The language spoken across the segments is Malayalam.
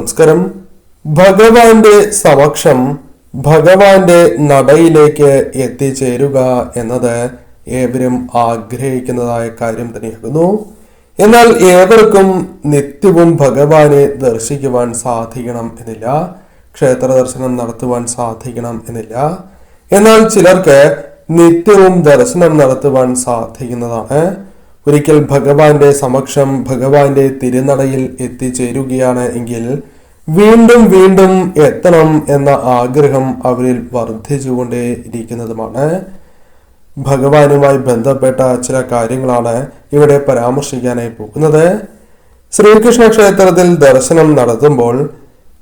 നമസ്കാരം. ഭഗവാന്റെ സമക്ഷം ഭഗവാന്റെ നടയിലേക്ക് എത്തിച്ചേരുക എന്നത് ഏവരും ആഗ്രഹിക്കുന്നതായ കാര്യം തന്നെയാകുന്നു. എന്നാൽ ഏവർക്കും നിത്യവും ഭഗവാനെ ദർശിക്കുവാൻ സാധിക്കണം എന്നില്ല. ക്ഷേത്ര ദർശനം നടത്തുവാൻ സാധിക്കണം എന്നില്ല. എന്നാൽ ചിലർക്ക് നിത്യവും ദർശനം നടത്തുവാൻ സാധിക്കുന്നതാണ്. ഒരിക്കൽ ഭഗവാന്റെ സമക്ഷം ഭഗവാന്റെ തിരുനടയിൽ എത്തിച്ചേരുകയാണ് എങ്കിൽ വീണ്ടും വീണ്ടും എത്തണം എന്ന ആഗ്രഹം അവരിൽ വർദ്ധിച്ചുകൊണ്ടേ ഇരിക്കുന്നതുമാണ് ഭഗവാനുമായി ബന്ധപ്പെട്ട ചില കാര്യങ്ങളാണ് ഇവിടെ പരാമർശിക്കാനായി പോകുന്നത്. ശ്രീകൃഷ്ണ ക്ഷേത്രത്തിൽ ദർശനം നടത്തുമ്പോൾ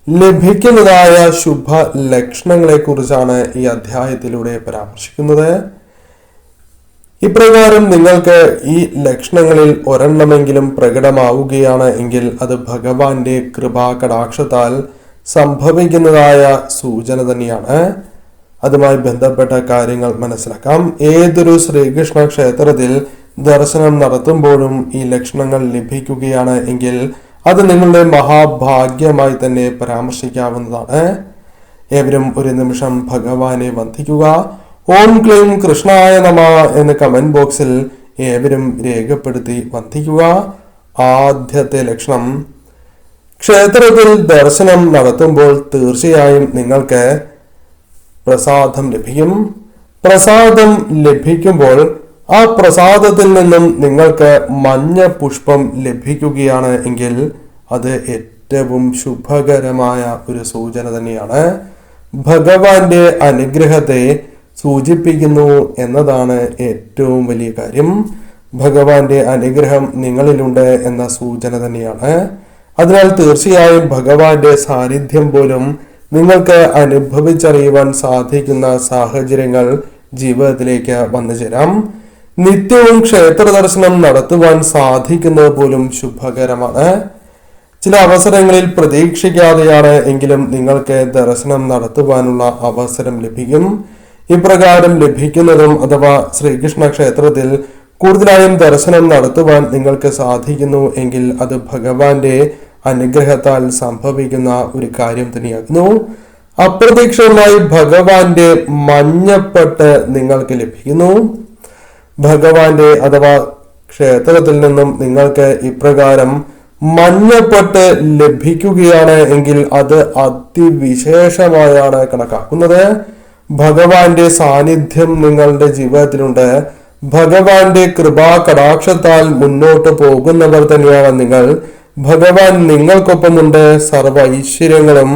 ലഭിക്കുന്നതായ ശുഭ ലക്ഷണങ്ങളെ കുറിച്ചാണ് ഈ അധ്യായത്തിലൂടെ പരാമർശിക്കുന്നത്. ഇപ്രകാരം നിങ്ങൾക്ക് ഈ ലക്ഷണങ്ങളിൽ ഒരെണ്ണമെങ്കിലും പ്രകടമാവുകയാണ് എങ്കിൽ അത് ഭഗവാന്റെ കൃപാ കടാക്ഷത്താൽ സംഭവിക്കുന്നതായ സൂചന തന്നെയാണ്. അതുമായി ബന്ധപ്പെട്ട കാര്യങ്ങൾ മനസ്സിലാക്കാം. ഏതൊരു ശ്രീകൃഷ്ണ ക്ഷേത്രത്തിൽ ദർശനം നടത്തുമ്പോഴും ഈ ലക്ഷണങ്ങൾ ലഭിക്കുകയാണ് എങ്കിൽ അത് നിങ്ങളുടെ മഹാഭാഗ്യമായി തന്നെ പരാമർശിക്കാവുന്നതാണ്. ഏവരും ഒരു നിമിഷം ഭഗവാനെ വന്ദിക്കുക. ഓം ക്ലീം കൃഷ്ണായ നമ എന്ന് കമന്റ് ബോക്സിൽ ഏവരും രേഖപ്പെടുത്തി വന്ദിക്കുക ആദ്യത്തെ ലക്ഷണം. ക്ഷേത്രത്തിൽ ദർശനം നടത്തുമ്പോൾ തീർച്ചയായും നിങ്ങൾക്ക് പ്രസാദം ലഭിക്കും. പ്രസാദം ലഭിക്കുമ്പോൾ ആ പ്രസാദത്തിൽ നിന്നും നിങ്ങൾക്ക് മഞ്ഞ പുഷ്പം ലഭിക്കുകയാണ് എങ്കിൽ അത് ഏറ്റവും ശുഭകരമായ ഒരു സൂചന തന്നെയാണ്. ഭഗവാന്റെ അനുഗ്രഹത്തെ സൂചിപ്പിക്കുന്നു എന്നതാണ് ഏറ്റവും വലിയ കാര്യം. ഭഗവാന്റെ അനുഗ്രഹം നിങ്ങളിലുണ്ട് എന്ന സൂചന തന്നെയാണ്. അതിനാൽ തീർച്ചയായും ഭഗവാന്റെ സാന്നിധ്യം പോലും നിങ്ങൾക്ക് അനുഭവിച്ചറിയുവാൻ സാധിക്കുന്ന സാഹചര്യങ്ങൾ ജീവിതത്തിലേക്ക് വന്നു ചേരാം. നിത്യവും ക്ഷേത്ര ദർശനം നടത്തുവാൻ സാധിക്കുന്നത് പോലും ശുഭകരമാണ്. ചില അവസരങ്ങളിൽ പ്രതീക്ഷിക്കാതെയാണ് എങ്കിലും നിങ്ങൾക്ക് ദർശനം നടത്തുവാനുള്ള അവസരം ലഭിക്കും. ഇപ്രകാരം ലഭിക്കുന്നതും അഥവാ ശ്രീകൃഷ്ണ ക്ഷേത്രത്തിൽ കൂടുതലായും ദർശനം നടത്തുവാൻ നിങ്ങൾക്ക് സാധിക്കുന്നു എങ്കിൽ അത് ഭഗവാന്റെ അനുഗ്രഹത്താൽ സംഭവിക്കുന്ന ഒരു കാര്യം തന്നെയാകുന്നു. അപ്രതീക്ഷിതമായി ഭഗവാന്റെ മഞ്ഞപ്പെട്ട് നിങ്ങൾക്ക് ലഭിക്കുന്നു. ഭഗവാന്റെ അഥവാ ക്ഷേത്രത്തിൽ നിന്നും നിങ്ങൾക്ക് ഇപ്രകാരം മഞ്ഞപ്പെട്ട് ലഭിക്കുകയാണ് എങ്കിൽ അത് അതിവിശേഷമായാണ് കണക്കാക്കുന്നത്. ഭഗവാന്റെ സാന്നിധ്യം നിങ്ങളുടെ ജീവിതത്തിലുണ്ട്. ഭഗവാന്റെ കൃപാ കടാക്ഷത്താൽ മുന്നോട്ട് പോകുന്നവർ തന്നെയാണ് നിങ്ങൾ. ഭഗവാൻ നിങ്ങൾക്കൊപ്പമുണ്ട്. സർവ ഐശ്വര്യങ്ങളും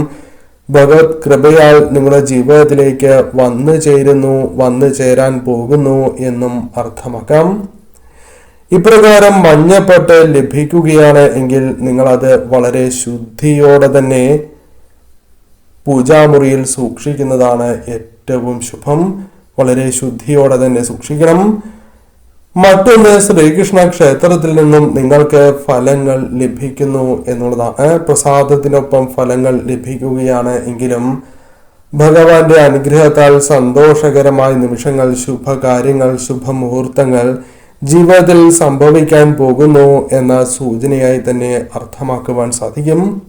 ഭഗവത് കൃപയാൽ നിങ്ങളുടെ ജീവിതത്തിലേക്ക് വന്നു ചേരുന്നു വന്നു ചേരാൻ പോകുന്നു എന്നും അർത്ഥമാക്കാം. ഇപ്രകാരം മഞ്ഞപ്പെട്ട് ലഭിക്കുകയാണ് എങ്കിൽ നിങ്ങളത് വളരെ ശുദ്ധിയോടെ തന്നെ പൂജാമുറിയിൽ സൂക്ഷിക്കുന്നതാണ് ഏറ്റവും ശുഭം. വളരെ ശുദ്ധിയോടെ തന്നെ സൂക്ഷിക്കണം. മറ്റൊന്ന് ശ്രീകൃഷ്ണ ക്ഷേത്രത്തിൽ നിന്നും നിങ്ങൾക്ക് ഫലങ്ങൾ ലഭിക്കുന്നു എന്നുള്ളതാണ്. പ്രസാദത്തിനൊപ്പം ഫലങ്ങൾ ലഭിക്കുകയാണ് എങ്കിലും ഭഗവാന്റെ അനുഗ്രഹത്താൽ സന്തോഷകരമായ നിമിഷങ്ങൾ ശുഭകാര്യങ്ങൾ ശുഭമുഹൂർത്തങ്ങൾ ജീവിതത്തിൽ സംഭവിക്കാൻ പോകുന്നു എന്ന സൂചനയായി തന്നെ അർത്ഥമാക്കുവാൻ സാധിക്കും.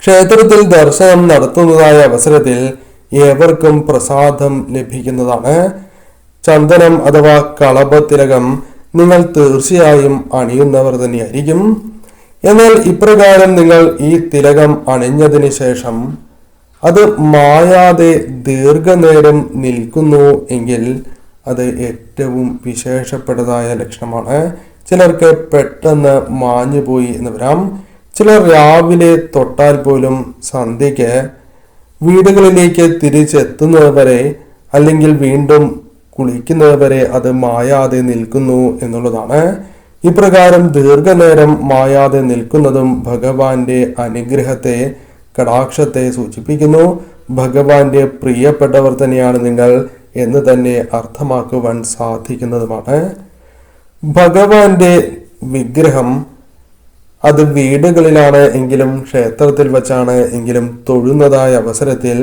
ക്ഷേത്രത്തിൽ ദർശനം നടത്തുന്നതായ അവസരത്തിൽ ഏവർക്കും പ്രസാദം ലഭിക്കുന്നതാണ്. ചന്ദനം അഥവാ കളഭത്തിലകം നിങ്ങൾ തീർച്ചയായും അണിയുന്നവർ തന്നെയായിരിക്കും. എന്നാൽ ഇപ്രകാരം നിങ്ങൾ ഈ തിലകം അണിഞ്ഞതിന് ശേഷം അത് മായാതെ ദീർഘനേരം നിൽക്കുന്നു എങ്കിൽ അത് ഏറ്റവും വിശേഷപ്പെട്ടതായ ലക്ഷണമാണ്. ചിലർക്ക് പെട്ടെന്ന് മാഞ്ഞുപോയി എന്ന് വരാം. ചിലർ രാവിലെ തൊട്ടാൽ പോലും സന്ധ്യയ്ക്ക് വീടുകളിലേക്ക് തിരിച്ചെത്തുന്നത് വരെ അല്ലെങ്കിൽ വീണ്ടും കുളിക്കുന്നത് വരെ അത് മായാതെ നിൽക്കുന്നു എന്നുള്ളതാണ്. ഇപ്രകാരം ദീർഘനേരം മായാതെ നിൽക്കുന്നതും ഭഗവാന്റെ അനുഗ്രഹത്തെ കടാക്ഷത്തെ സൂചിപ്പിക്കുന്നു. ഭഗവാന്റെ പ്രിയപ്പെട്ടവർ തന്നെയാണ് നിങ്ങൾ എന്ന് തന്നെ അർത്ഥമാക്കുവാൻ സാധിക്കുന്നതുമാണ്. ഭഗവാന്റെ വിഗ്രഹം അത് വീടുകളിലാണ് എങ്കിലും ക്ഷേത്രത്തിൽ വച്ചാണ് എങ്കിലും തൊഴുന്നതായ അവസരത്തിൽ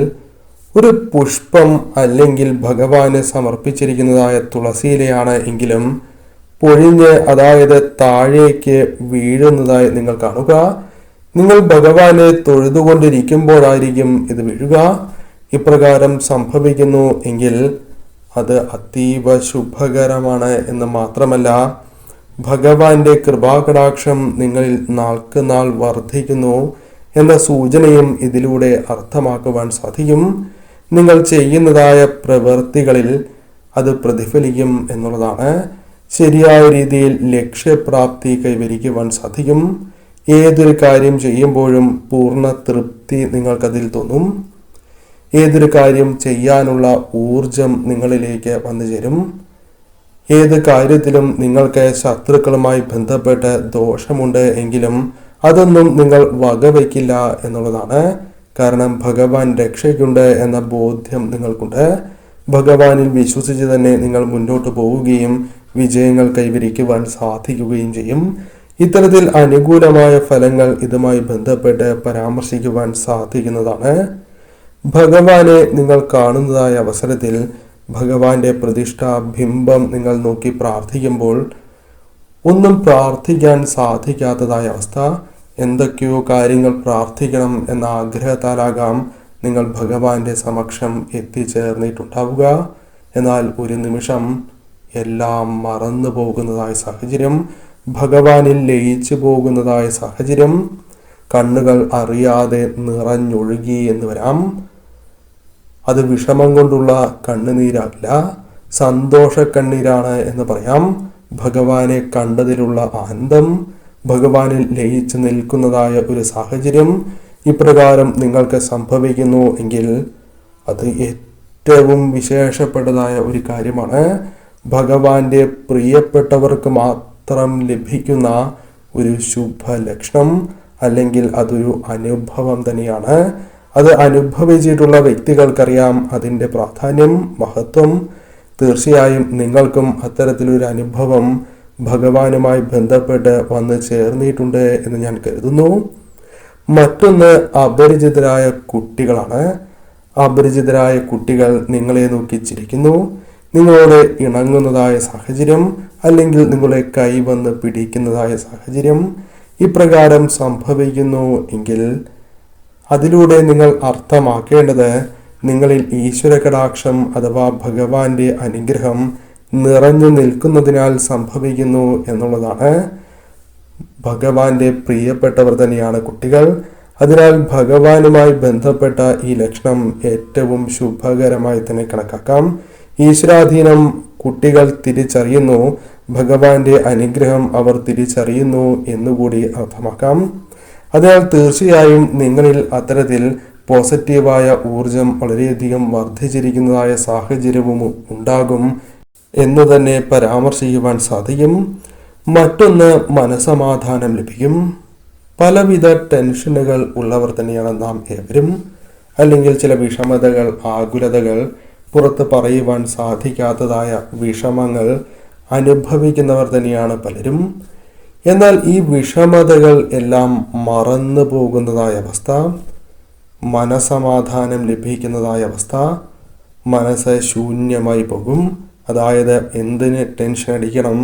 ഒരു പുഷ്പം അല്ലെങ്കിൽ ഭഗവാന് സമർപ്പിച്ചിരിക്കുന്നതായ തുളസിയിലയാണ് എങ്കിലും പൊഴിഞ്ഞ് അതായത് താഴേക്ക് വീഴുന്നതായി നിങ്ങൾ കാണുക. നിങ്ങൾ ഭഗവാനെ തൊഴുതുകൊണ്ടിരിക്കുമ്പോഴായിരിക്കും ഇത് വീഴുക. ഇപ്രകാരം സംഭവിക്കുന്നു എങ്കിൽ അത് അതീവ ശുഭകരമാണ് എന്ന് മാത്രമല്ല ഭഗവാന്റെ കൃപാകടാക്ഷം നിങ്ങളിൽ നാൾക്ക് നാൾ വർദ്ധിക്കുന്നു എന്ന സൂചനയും ഇതിലൂടെ അർത്ഥമാക്കുവാൻ സാധിക്കും. നിങ്ങൾ ചെയ്യുന്നതായ പ്രവൃത്തികളിൽ അത് പ്രതിഫലിക്കും എന്നുള്ളതാണ്. ശരിയായ രീതിയിൽ ലക്ഷ്യപ്രാപ്തി കൈവരിക്കുവാൻ സാധിക്കും. ഏതൊരു കാര്യം ചെയ്യുമ്പോഴും പൂർണ തൃപ്തി നിങ്ങൾക്കതിൽ തോന്നും. ഏതൊരു കാര്യം ചെയ്യാനുള്ള ഊർജം നിങ്ങളിലേക്ക് വന്നു ചേരും ഏത് കാര്യത്തിലും നിങ്ങൾക്ക് ശത്രുക്കളുമായി ബന്ധപ്പെട്ട് ദോഷമുണ്ട് എങ്കിലും അതൊന്നും നിങ്ങൾ വകവയ്ക്കില്ല എന്നുള്ളതാണ്. കാരണം ഭഗവാൻ രക്ഷയ്ക്കുണ്ട് എന്ന ബോധ്യം നിങ്ങൾക്കുണ്ട്. ഭഗവാനിൽ വിശ്വസിച്ച് തന്നെ നിങ്ങൾ മുന്നോട്ട് പോവുകയും വിജയങ്ങൾ കൈവരിക്കുവാൻ സാധിക്കുകയും ചെയ്യും. ഇത്തരത്തിൽ അനുകൂലമായ ഫലങ്ങൾ ഇതുമായി ബന്ധപ്പെട്ട് പരാമർശിക്കുവാൻ സാധിക്കുന്നതാണ്. ഭഗവാനെ നിങ്ങൾ കാണുന്നതായ അവസരത്തിൽ ഭഗവാന്റെ പ്രതിഷ്ഠാ ബിംബം നിങ്ങൾ നോക്കി പ്രാർത്ഥിക്കുമ്പോൾ ഒന്നും പ്രാർത്ഥിക്കാൻ സാധിക്കാത്തതായ അവസ്ഥ. എന്തൊക്കെയോ കാര്യങ്ങൾ പ്രാർത്ഥിക്കണം എന്ന ആഗ്രഹത്താലാകാം നിങ്ങൾ ഭഗവാന്റെ സമക്ഷം എത്തിച്ചേർന്നിട്ടുണ്ടാവുക. എന്നാൽ ഒരു നിമിഷം എല്ലാം മറന്നു പോകുന്നതായ സാഹചര്യം ഭഗവാനിൽ ലയിച്ചു പോകുന്നതായ സാഹചര്യം കണ്ണുകൾ അറിയാതെ നിറഞ്ഞൊഴുകി എന്ന് വരാം. അത് വിഷമം കൊണ്ടുള്ള കണ്ണുനീരല്ല സന്തോഷ കണ്ണീരാണ് എന്ന് പറയാം. ഭഗവാനെ കണ്ടതിലുള്ള ആനന്ദം ഭഗവാനിൽ ലയിച്ചു നിൽക്കുന്നതായ ഒരു സാഹചര്യം ഇപ്രകാരം നിങ്ങൾക്ക് സംഭവിക്കുന്നു എങ്കിൽ അത് ഏറ്റവും വിശേഷപ്പെട്ടതായ ഒരു കാര്യമാണ്. ഭഗവാന്റെ പ്രിയപ്പെട്ടവർക്ക് മാത്രം ലഭിക്കുന്ന ഒരു ശുഭലക്ഷണം അല്ലെങ്കിൽ അതൊരു അനുഭവം തന്നെയാണ്. അത് അനുഭവിച്ചിട്ടുള്ള വ്യക്തികൾക്കറിയാം. അതിന്റെ പ്രാധാന്യം മഹത്വം. തീർച്ചയായും നിങ്ങൾക്കും അത്തരത്തിലൊരു അനുഭവം ഭഗവാനുമായി ബന്ധപ്പെട്ട് വന്ന് ചേർന്നിട്ടുണ്ട് എന്ന് ഞാൻ കരുതുന്നു. മറ്റൊന്ന് അപരിചിതരായ കുട്ടികളാണ്. അപരിചിതരായ കുട്ടികൾ നിങ്ങളെ നോക്കി ചിരിക്കുന്നു. നിങ്ങളോട് ഇണങ്ങുന്നതായ സാഹചര്യം അല്ലെങ്കിൽ നിങ്ങളെ കൈവന്ന് പിടിക്കുന്നതായ സാഹചര്യം ഇപ്രകാരം സംഭവിക്കുന്നു എങ്കിൽ അതിലൂടെ നിങ്ങൾ അർത്ഥമാക്കേണ്ടത് നിങ്ങളിൽ ഈശ്വര കടാക്ഷം അഥവാ ഭഗവാന്റെ അനുഗ്രഹം നിറഞ്ഞു നിൽക്കുന്നതിനാൽ സംഭവിക്കുന്നു എന്നുള്ളതാണ്. ഭഗവാന്റെ പ്രിയപ്പെട്ടവർ തന്നെയാണ് കുട്ടികൾ. അതിനാൽ ഭഗവാനുമായി ബന്ധപ്പെട്ട ഈ ലക്ഷണം ഏറ്റവും ശുഭകരമായി തന്നെ കണക്കാക്കാം. ഈശ്വരാധീനം കുട്ടികൾ തിരിച്ചറിയുന്നു. ഭഗവാന്റെ അനുഗ്രഹം അവർ തിരിച്ചറിയുന്നു എന്നുകൂടി അർത്ഥമാക്കാം. അതിനാൽ തീർച്ചയായും നിങ്ങളിൽ അത്തരത്തിൽ പോസിറ്റീവായ ഊർജം വളരെയധികം വർദ്ധിച്ചിരിക്കുന്നതായ സാഹചര്യവും ഉണ്ടാകും എന്ന് തന്നെ പരാമർശിക്കുവാൻ സാധിക്കും. മറ്റൊന്ന് മനസമാധാനം ലഭിക്കും. പലവിധ ടെൻഷനുകൾ ഉള്ളവർ തന്നെയാണ് നാം ഏവരും. അല്ലെങ്കിൽ ചില വിഷമതകൾ ആകുലതകൾ പുറത്ത് പറയുവാൻ സാധിക്കാത്തതായ വിഷമങ്ങൾ അനുഭവിക്കുന്നവർ തന്നെയാണ് പലരും. എന്നാൽ ഈ വിഷമതകൾ എല്ലാം മറന്നു പോകുന്നതായ അവസ്ഥ മനസമാധാനം ലഭിക്കുന്നതായ അവസ്ഥ മനസ്സ് ശൂന്യമായി പോകും. അതായത് എന്തിന് ടെൻഷൻ അടിക്കണം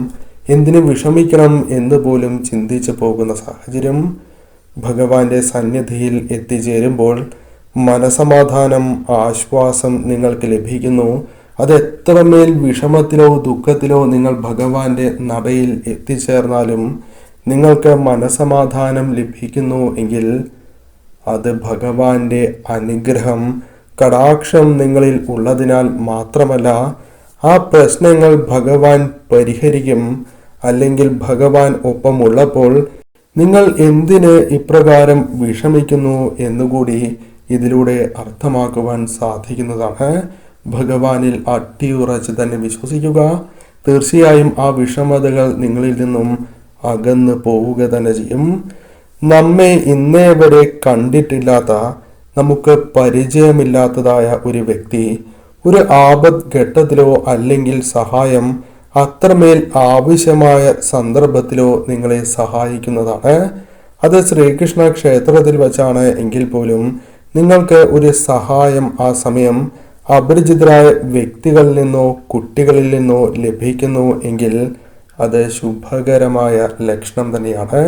എന്തിന് വിഷമിക്കണം എന്ന് പോലും ചിന്തിച്ചു പോകുന്ന സാഹചര്യം ഭഗവാന്റെ സന്നിധിയിൽ എത്തിച്ചേരുമ്പോൾ മനസമാധാനം ആശ്വാസം നിങ്ങൾക്ക് ലഭിക്കുന്നു. അത് എത്രമേൽ വിഷമത്തിലോ ദുഃഖത്തിലോ നിങ്ങൾ ഭഗവാന്റെ നടയിൽ എത്തിച്ചേർന്നാലും നിങ്ങൾക്ക് മനസമാധാനം ലഭിക്കുന്നു എങ്കിൽ അത് ഭഗവാന്റെ അനുഗ്രഹം കടാക്ഷം നിങ്ങളിൽ ഉള്ളതിനാൽ മാത്രമല്ല ആ പ്രശ്നങ്ങൾ ഭഗവാൻ പരിഹരിക്കും. അല്ലെങ്കിൽ ഭഗവാൻ ഒപ്പമുള്ളപ്പോൾ നിങ്ങൾ എന്തിന് ഇപ്രകാരം വിഷമിക്കുന്നു എന്നുകൂടി ഇതിലൂടെ അർത്ഥമാക്കുവാൻ സാധിക്കുന്നതാണ്. ഭഗവാനിൽ അട്ടിയുറച്ച് തന്നെ വിശ്വസിക്കുക. തീർച്ചയായും ആ വിഷമതകൾ നിങ്ങളിൽ നിന്നും അകന്ന് പോവുക തന്നെ ചെയ്യും. നമ്മെ ഇന്നേ വരെ കണ്ടിട്ടില്ലാത്ത നമുക്ക് പരിചയമില്ലാത്തതായ ഒരു വ്യക്തി ഒരു ആപത് ഘട്ടത്തിലോ അല്ലെങ്കിൽ സഹായം അത്രമേൽ ആവശ്യമായ സന്ദർഭത്തിലോ നിങ്ങളെ സഹായിക്കുന്നതാണ്. അത് ശ്രീകൃഷ്ണ ക്ഷേത്രത്തിൽ വച്ചാണ് എങ്കിൽ പോലും നിങ്ങൾക്ക് ഒരു സഹായം ആ സമയം അപരിചിതരായ വ്യക്തികളിൽ നിന്നോ കുട്ടികളിൽ നിന്നോ ലഭിക്കുന്നു എങ്കിൽ അത് ശുഭകരമായ ലക്ഷണം തന്നെയാണ്.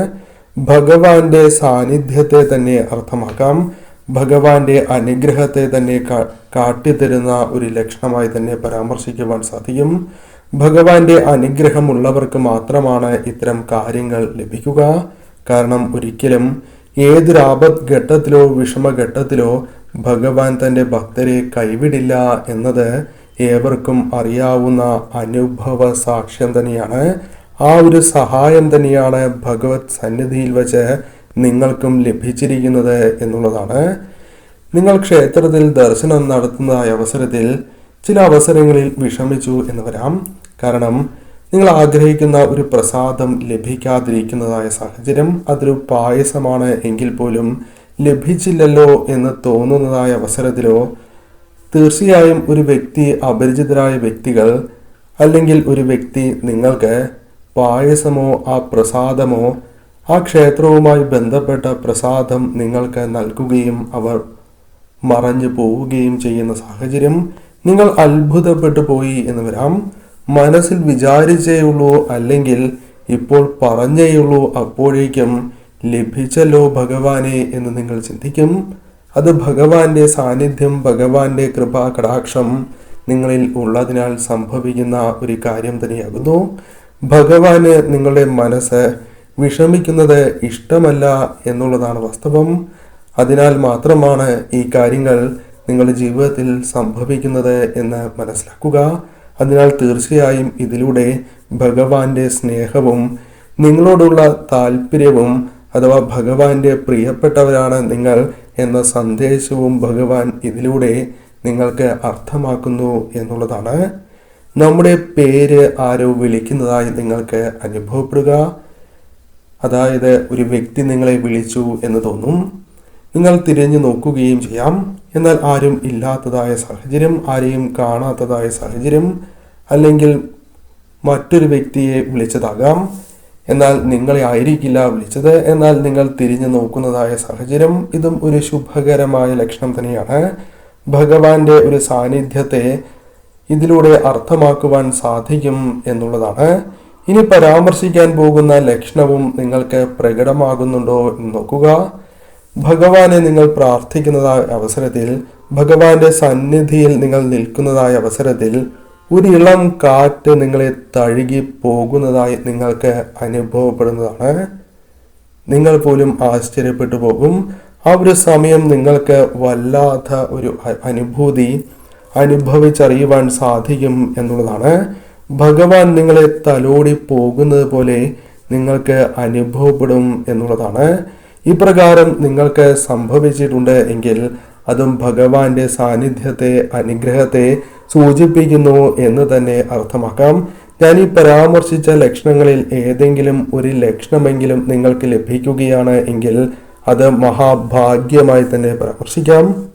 ഭഗവാന്റെ സാന്നിധ്യത്തെ തന്നെ അർത്ഥമാക്കാം. ഭഗവാന്റെ അനുഗ്രഹത്തെ തന്നെ കാട്ടിത്തരുന്ന ഒരു ലക്ഷണമായി തന്നെ പരാമർശിക്കുവാൻ സാധിക്കും. ഭഗവാന്റെ അനുഗ്രഹമുള്ളവർക്ക് മാത്രമാണ് ഇത്തരം കാര്യങ്ങൾ ലഭിക്കുക. കാരണം ഒരിക്കലും ഏതൊരാപത് ഘട്ടത്തിലോ വിഷമഘട്ടത്തിലോ ഭഗവാൻ തന്റെ ഭക്തരെ കൈവിടില്ല എന്നത് ഏവർക്കും അറിയാവുന്ന അനുഭവ സാക്ഷ്യം തന്നെയാണ്. ആ ഒരു സഹായം തന്നെയാണ് ഭഗവത് സന്നിധിയിൽ വച്ച് നിങ്ങൾക്കും ലഭിച്ചിരിക്കുന്നത് എന്നുള്ളതാണ്. നിങ്ങൾ ക്ഷേത്രത്തിൽ ദർശനം നടത്തുന്നതായ അവസരത്തിൽ ചില അവസരങ്ങളിൽ വിഷമിച്ചു എന്ന് വരാം. കാരണം നിങ്ങൾ ആഗ്രഹിക്കുന്ന ഒരു പ്രസാദം ലഭിക്കാതിരിക്കുന്നതായ സാഹചര്യം അതൊരു പായസമാണ് എങ്കിൽ പോലും ലഭിച്ചില്ലല്ലോ എന്ന് തോന്നുന്നതായ അവസരത്തിലോ തീർച്ചയായും ഒരു വ്യക്തി അപരിചിതരായ വ്യക്തികൾ അല്ലെങ്കിൽ ഒരു വ്യക്തി നിങ്ങൾക്ക് പായസമോ ആ പ്രസാദമോ ആ ക്ഷേത്രവുമായി ബന്ധപ്പെട്ട പ്രസാദം നിങ്ങൾക്ക് നൽകുകയും അവർ മറഞ്ഞു പോവുകയും ചെയ്യുന്ന സാഹചര്യം നിങ്ങൾ അത്ഭുതപ്പെട്ടു പോയി എന്ന് വരാം. മനസ്സിൽ വിചാരിച്ചേയുള്ളൂ അല്ലെങ്കിൽ ഇപ്പോൾ പറഞ്ഞേയുള്ളൂ അപ്പോഴേക്കും ലഭിച്ചല്ലോ ഭഗവാനെ എന്ന് നിങ്ങൾ ചിന്തിക്കും. അത് ഭഗവാന്റെ സാന്നിധ്യം ഭഗവാന്റെ കൃപ കടാക്ഷം നിങ്ങളിൽ ഉള്ളതിനാൽ സംഭവിക്കുന്ന ഒരു കാര്യം തന്നെയാകുന്നു. ഭഗവാന് നിങ്ങളുടെ മനസ്സ് വിഷമിക്കുന്നത് ഇഷ്ടമല്ല എന്നുള്ളതാണ് വാസ്തവം. അതിനാൽ മാത്രമാണ് ഈ കാര്യങ്ങൾ നിങ്ങളുടെ ജീവിതത്തിൽ സംഭവിക്കുന്നത് എന്ന് മനസ്സിലാക്കുക. അതിനാൽ തീർച്ചയായും ഇതിലൂടെ ഭഗവാന്റെ സ്നേഹവും നിങ്ങളോടുള്ള താല്പര്യവും അഥവാ ഭഗവാന്റെ പ്രിയപ്പെട്ടവരാണ് നിങ്ങൾ എന്ന സന്ദേശവും ഭഗവാൻ ഇതിലൂടെ നിങ്ങൾക്ക് അർത്ഥമാക്കുന്നു എന്നുള്ളതാണ്. നമ്മുടെ പേര് ആരോ വിളിക്കുന്നതായി നിങ്ങൾക്ക് അനുഭവപ്പെടുക. അതായത് ഒരു വ്യക്തി നിങ്ങളെ വിളിച്ചു എന്ന് തോന്നും. നിങ്ങൾ തിരിഞ്ഞു നോക്കുകയും ചെയ്യാം. എന്നാൽ ആരും ഇല്ലാത്തതായ സാഹചര്യം ആരെയും കാണാത്തതായ സാഹചര്യം അല്ലെങ്കിൽ മറ്റൊരു വ്യക്തിയെ വിളിച്ചതാകാം. എന്നാൽ നിങ്ങളെ ആയിരിക്കില്ല വിളിച്ചത്. എന്നാൽ നിങ്ങൾ തിരിഞ്ഞു നോക്കുന്നതായ സാഹചര്യം ഇതും ഒരു ശുഭകരമായ ലക്ഷണം തന്നെയാണ്. ഭഗവാന്റെ ഒരു സാന്നിധ്യത്തെ ഇതിലൂടെ അർത്ഥമാക്കുവാൻ സാധിക്കും എന്നുള്ളതാണ്. ഇനി പരാമർശിക്കാൻ പോകുന്ന ലക്ഷണവും നിങ്ങൾക്ക് പ്രകടമാകുന്നുണ്ടോ എന്ന് നോക്കുക. ഭഗവാനെ നിങ്ങൾ പ്രാർത്ഥിക്കുന്നതായ അവസരത്തിൽ ഭഗവാന്റെ സന്നിധിയിൽ നിങ്ങൾ നിൽക്കുന്നതായ അവസരത്തിൽ ഒരു ഇളം കാറ്റ് നിങ്ങളെ തഴുകി പോകുന്നതായി നിങ്ങൾക്ക് അനുഭവപ്പെടുന്നതാണ്. നിങ്ങൾ പോലും ആശ്ചര്യപ്പെട്ടു പോകും. ആ ഒരു സമയം നിങ്ങൾക്ക് വല്ലാത്ത ഒരു അനുഭൂതി അനുഭവിച്ചറിയുവാൻ സാധിക്കും എന്നുള്ളതാണ്. ഭഗവാൻ നിങ്ങളെ തലോടി പോകുന്നത് പോലെ നിങ്ങൾക്ക് അനുഭവപ്പെടും എന്നുള്ളതാണ്. ഇപ്രകാരം നിങ്ങൾക്ക് സംഭവിച്ചിട്ടുണ്ട് എങ്കിൽ അതും ഭഗവാന്റെ സാന്നിധ്യത്തെ അനുഗ്രഹത്തെ സൂചിപ്പിക്കുന്നു എന്ന് തന്നെ അർത്ഥമാക്കാം. ഞാൻ ഈ പരാമർശിച്ച ലക്ഷണങ്ങളിൽ ഏതെങ്കിലും ഒരു ലക്ഷണമെങ്കിലും നിങ്ങൾക്ക് ലഭിക്കുകയാണ് എങ്കിൽ അത് മഹാഭാഗ്യമായി തന്നെ പരാമർശിക്കാം.